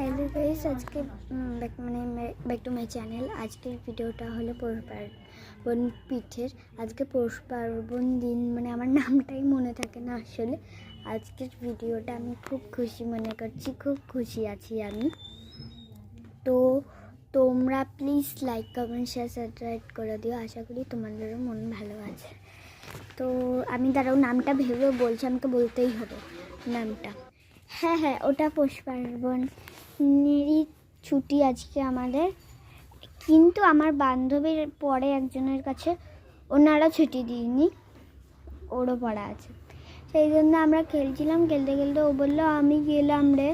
Hello guys, আজকে back মানে back to my channel আজকের ভিডিওটা হলো পৌষ পার্বণ পিঠের। আজকে পৌষ পার্বণ দিন মানে আমার নামটাই মনে থাকে না আসলে। আজকের ভিডিওটা আমি খুব খুশি মনে করছি, খুব খুশি আছি আমি। তো, তোমরা please like comment share subscribe করে দিও। আশা করি তোমাদেরও মন ভালো আছে। তো, আমি দাঁড়াও, নামটা ভেবে বলছি, আমাকে বলতেই হবে নামটা। হ্যাঁ হ্যাঁ ওটা পৌষ পার্বণেরই ছুটি আজকে আমাদের। কিন্তু আমার বান্ধবীর পরে একজনের কাছে ওনারা ছুটি দিইনি, ওরও পড়া আছে। সেই জন্য আমরা খেলছিলাম, খেলতে খেলতে ও বলল, আমি গেলাম রে।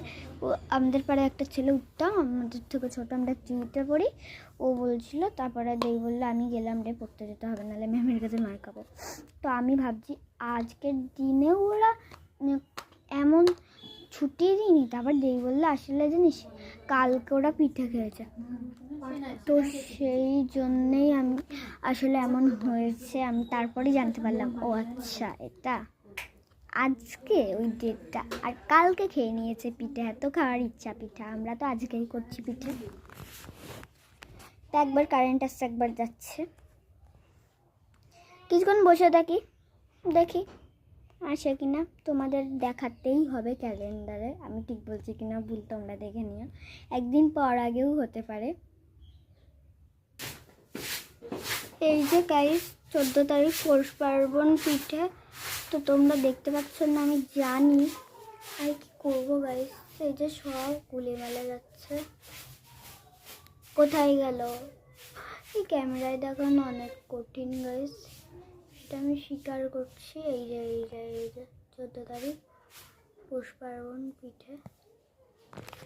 আমাদের পাড়ে একটা ছেলে উঠতাম আমাদের থেকে ছোটো, আমরা টিভিতে পড়ি। ও বলছিল, তারপরে দেই বলল, আমি গেলাম রে, পড়তে যেতে হবে, নাহলে ম্যামের কাছে মার খাব। তো আমি ভাবছি, আজকের দিনেও ওরা এমন ছুটি দিইনি তারপর দেই বলল, আসলে জানিস, কালকে ওরা পিঠে খেয়েছে। তো সেই জন্যেই আমি, আসলে এমন হয়েছে, আমি তারপরেই জানতে পারলাম, ও আচ্ছা এটা আজকে ওই ডেটটা, আর কালকে খেয়ে নিয়েছে পিঠে, এত খাওয়ার ইচ্ছা পিঠা, আমরা তো আজকেই করছি পিঠে। তা একবার কারেন্ট আসছে একবার যাচ্ছে। কিছুক্ষণ বসে থাকি, দেখি। আসে কিনা তোমাদের দেখাতেই হবে ক্যালেন্ডারে। আমি ঠিক বলছি কিনা ভুল তোমরা দেখে নিও। একদিন পর আগেও হতে পারে। এই যে গাইস চোদ্দ তারিখ পৌষ পার্বণ পিঠে। তো তোমরা দেখতে পাচ্ছ না, আমি জানি। আর কি করব গাইস এই যে সব গুলে মেলা যাচ্ছে। কোথায় গেল? এই ক্যামেরায় দেখানো অনেক কঠিন গাইস এটা আমি স্বীকার করছি, এই যে এই যে এই যে, চোদ্দ তারিখ, পৌষ পার্বণ পিঠে।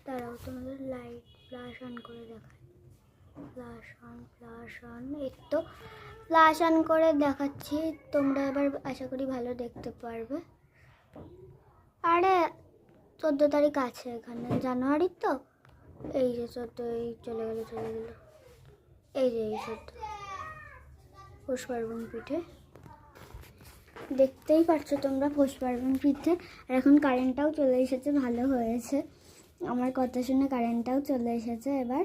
তারাও তোমাদের লাইট ফ্লাশ অন করে দেখায় ফ্লাশ অন ফ্লাশ অন এই তো ফ্লাশ অন করে দেখাচ্ছি। তোমরা এবার আশা করি ভালো দেখতে পারবে। আরে, চোদ্দ তারিখ আছে এখানে জানুয়ারির তো? এই যে চোদ্দ, এই চলে গেলো চলে গেলো। এই যে, এই চোদ্দ, পৌষ পার্বণ পিঠে। দেখতেই পাচ্ছ তোমরা পৌষ পিঠে আর এখন কারেন্টটাও চলে এসেছে, ভালো হয়েছে। আমার কথা শুনে কারেন্টটাও চলে এসেছে এবার।